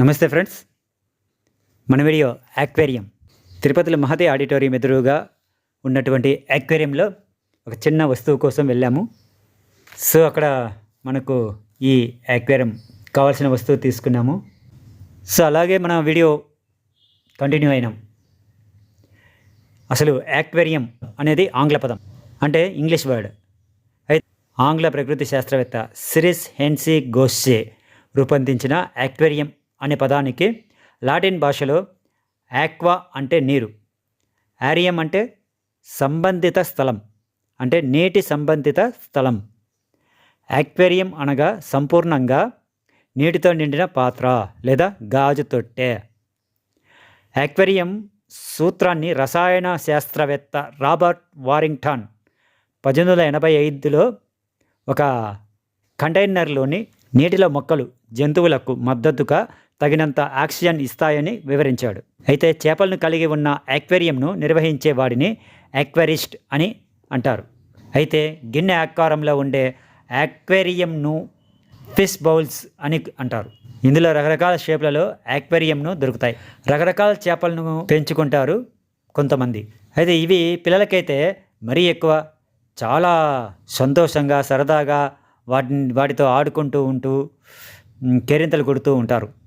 నమస్తే ఫ్రెండ్స్. మన video aquarium. తిరుపతిలో మహతి ఆడిటోరియం ఎదురుగా ఉన్నటువంటి యాక్వేరియంలో ఒక చిన్న వస్తువు కోసం వెళ్ళాము. సో అక్కడ మనకు ఈ యాక్వేరియం కావాల్సిన వస్తువు తీసుకున్నాము. సో అలాగే మన వీడియో కంటిన్యూ అయినాం. అసలు యాక్వేరియం అనేది ఆంగ్ల పదం. అంటే ఇంగ్లీష్ వర్డ్. అయితే ఆంగ్ల ప్రకృతి శాస్త్రవేత్త సిరిస్ హెన్సీ గోస్సే రూపొందించిన యాక్వేరియం అనే పదానికి లాటిన్ భాషలో యాక్వా అంటే నీరు. ఆరియం అంటే సంబంధిత స్థలం అంటే నీటి సంబంధిత స్థలం. యాక్వేరియం అనగా సంపూర్ణంగా నీటితో నిండిన పాత్ర లేదా గాజు తొట్టె. యాక్వేరియం సూత్రాన్ని రసాయన శాస్త్రవేత్త రాబర్ట్ వారింగ్టన్ పద్దెనిమిది వందల ఎనభై ఐదులో ఒక కంటైనర్లోని నీటిలో మొక్కలు జంతువులకు మద్దతుగా తగినంత ఆక్సిజన్ ఇస్తాయని వివరించాడు. అయితే చేపలను కలిగి ఉన్న యాక్వేరియంను నిర్వహించే వాడిని యాక్వేరిస్ట్ అని అంటారు. అయితే గిన్నె ఆకారంలో ఉండే యాక్వేరియంను ఫిష్ బౌల్స్ అని అంటారు. ఇందులో రకరకాల షేప్లలో యాక్వేరియంను దొరుకుతాయి. రకరకాల చేపలను పెంచుకుంటారు కొంతమంది. అయితే ఇవి పిల్లలకైతే మరీ ఎక్కువ. చాలా సంతోషంగా సరదాగా వాటిని వాటితో ఆడుకుంటూ ఉంటూ కేరింతలు కొడుతూ ఉంటారు.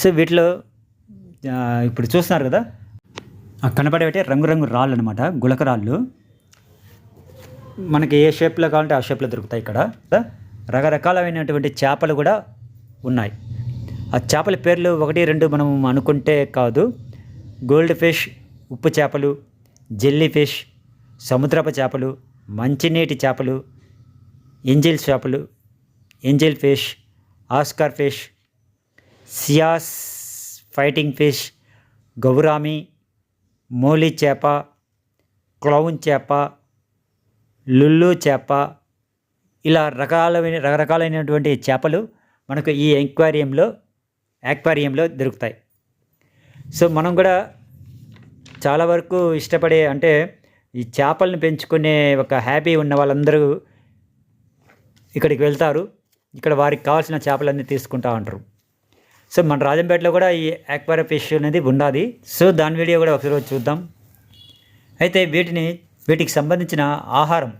సో వీటిలో ఇప్పుడు చూస్తున్నారు కదా? కనపడేవి రంగురంగు రాళ్ళు అనమాట గులక రాళ్ళు. మనకి ఏ షేప్లో కావాలంటే ఆ షేప్లో దొరుకుతాయి ఇక్కడ. రకరకాలైనటువంటి చేపలు కూడా ఉన్నాయి. ఆ చేపల పేర్లు ఒకటి రెండు మనం అనుకుంటే కాదు. గోల్డ్ ఫిష్ ఉప్పు చేపలు జెల్లీ ఫిష్ సముద్రపు చేపలు మంచినీటి చేపలు ఎంజిల్ చేపలు ఎంజిల్ ఫిష్ ఆస్కార్ ఫిష్ సియాస్ ఫైటింగ్ ఫిష్ గౌరామి మోలీ చేప క్లౌన్ చేప లుల్లు చేప ఇలా రకాలైన రకరకాలైనటువంటి చేపలు మనకు ఈ ఎంక్వేరియంలో యాక్వేరియంలో దొరుకుతాయి. సో మనం కూడా చాలా వరకు ఇష్టపడే అంటే ఈ చేపలను పెంచుకునే ఒక హ్యాపీ ఉన్న వాళ్ళందరూ ఇక్కడికి వెళ్తారు. ఇక్కడ వారికి కావాల్సిన చేపలన్నీ తీసుకుంటా ఉంటారు. సో మన రాజంపేటలో కూడా ఈ యాక్వేరియం ఫిష్ అనేది ఉండాలి సో దాని వీడియో కూడా ఒకసారి చూద్దాం. అయితే వీటిని వీటికి సంబంధించిన ఆహారం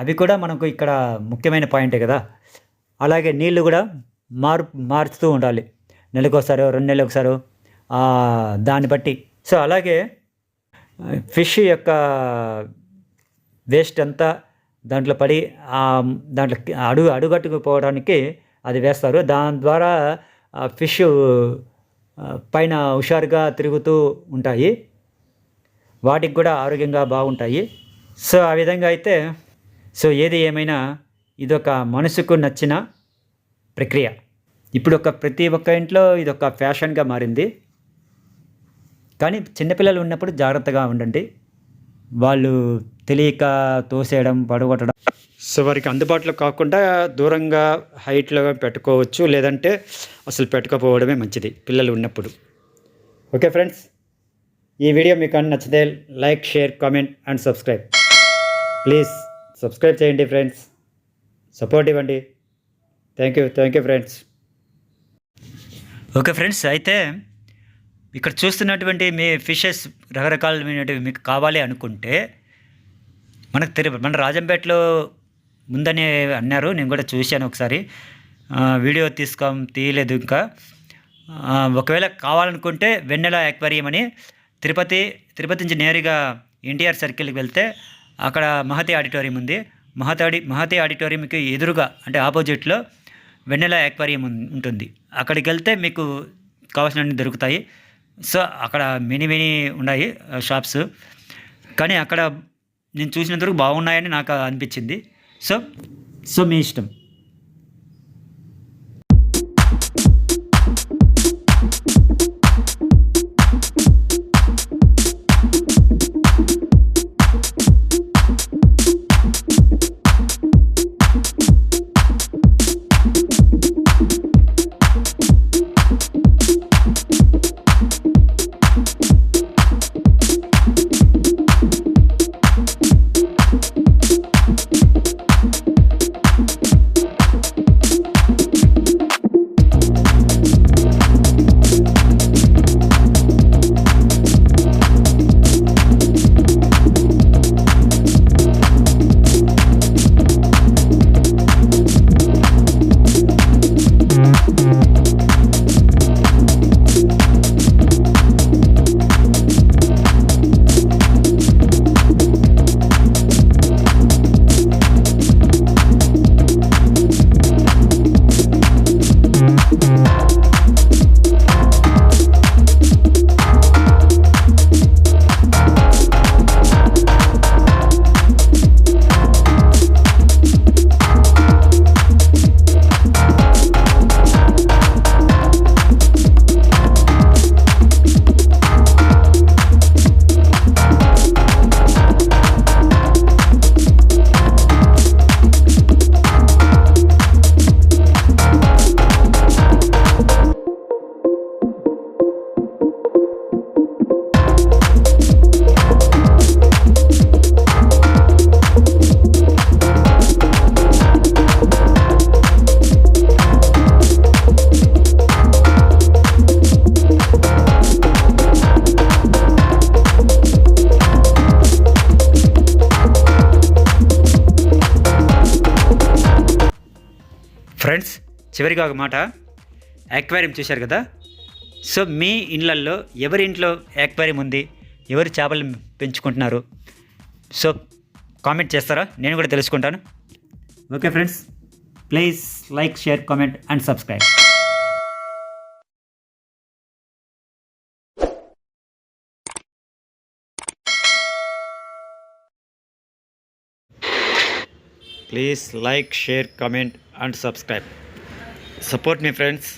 అవి కూడా మనకు ఇక్కడ ముఖ్యమైన పాయింటే కదా. అలాగే నీళ్ళు కూడా మారు మారుస్తూ ఉండాలి. నెలకొకసారో రెండు నెలలు ఒకసారో దాన్ని బట్టి. సో అలాగే ఫిష్ యొక్క వేస్ట్ అంతా దాంట్లో పడి దాంట్లో అడుగు అడుగట్టుకుపోవడానికి అది వేస్తారు. దాని ద్వారా ఫిష్ పైన హుషారుగా తిరుగుతూ ఉంటాయి. వాటికి కూడా ఆరోగ్యంగా బాగుంటాయి. సో ఆ విధంగా అయితే సో ఏది ఏమైనా ఇదొక మనసుకు నచ్చిన ప్రక్రియ. ఇప్పుడు ఒక ప్రతి ఒక్క ఇంట్లో ఇదొక ఫ్యాషన్గా మారింది. కానీ చిన్నపిల్లలు ఉన్నప్పుడు జాగ్రత్తగా ఉండండి. వాళ్ళు తెలియక తోసేయడం పడగొట్టడం. సో వారికి అందుబాటులో కాకుండా దూరంగా హైట్లో పెట్టుకోవచ్చు లేదంటే అసలు పెట్టుకోపోవడమే మంచిది పిల్లలు ఉన్నప్పుడు. ఓకే ఫ్రెండ్స్ ఈ వీడియో మీకు అన్ని నచ్చితే like share comment and subscribe. Please subscribe చేయండి ఫ్రెండ్స్. సపోర్ట్ ఇవ్వండి. Thank you thank you friends. Okay friends అయితే ఇక్కడ చూస్తున్నటువంటి మీ ఫిషెస్ రకరకాలమైనవి మీకు కావాలి అనుకుంటే మనకు తెలి మన రాజంపేటలో ముందని అన్నారు నేను కూడా చూశాను ఒకసారి. వీడియో తీసుకో తీయలేదు ఇంకా. ఒకవేళ కావాలనుకుంటే వెన్నెల యాక్వేరియం అని తిరుపతి తిరుపతి నుంచి నేరుగా ఎన్టీఆర్ సర్కిల్కి వెళ్తే అక్కడ మహతి ఆడిటోరియం ఉంది. మహతాడి మహతి ఆడిటోరియంకి ఎదురుగా అంటే ఆపోజిట్లో వెన్నెల యాక్వేరియం ఉంటుంది. అక్కడికి వెళ్తే మీకు కావాల్సినవన్నీ దొరుకుతాయి. సో అక్కడ మినీ మినీ ఉన్నాయి షాప్స్. కానీ అక్కడ నేను చూసినంతవరకు బాగున్నాయని నాకు అనిపించింది. సో సో మీ ఇష్టం. ఫ్రెండ్స్ చివరిగా ఒక మాట. యాక్వేరియం చూశారు కదా? సో మీ ఇళ్ళల్లో ఎవరి ఇంట్లో యాక్వేరియం ఉంది? ఎవరు చేపలు పెంచుకుంటున్నారు? సో కామెంట్ చేస్తారా? నేను కూడా తెలుసుకుంటాను. Okay friends please like share comment and subscribe. Please like share comment and subscribe support me friends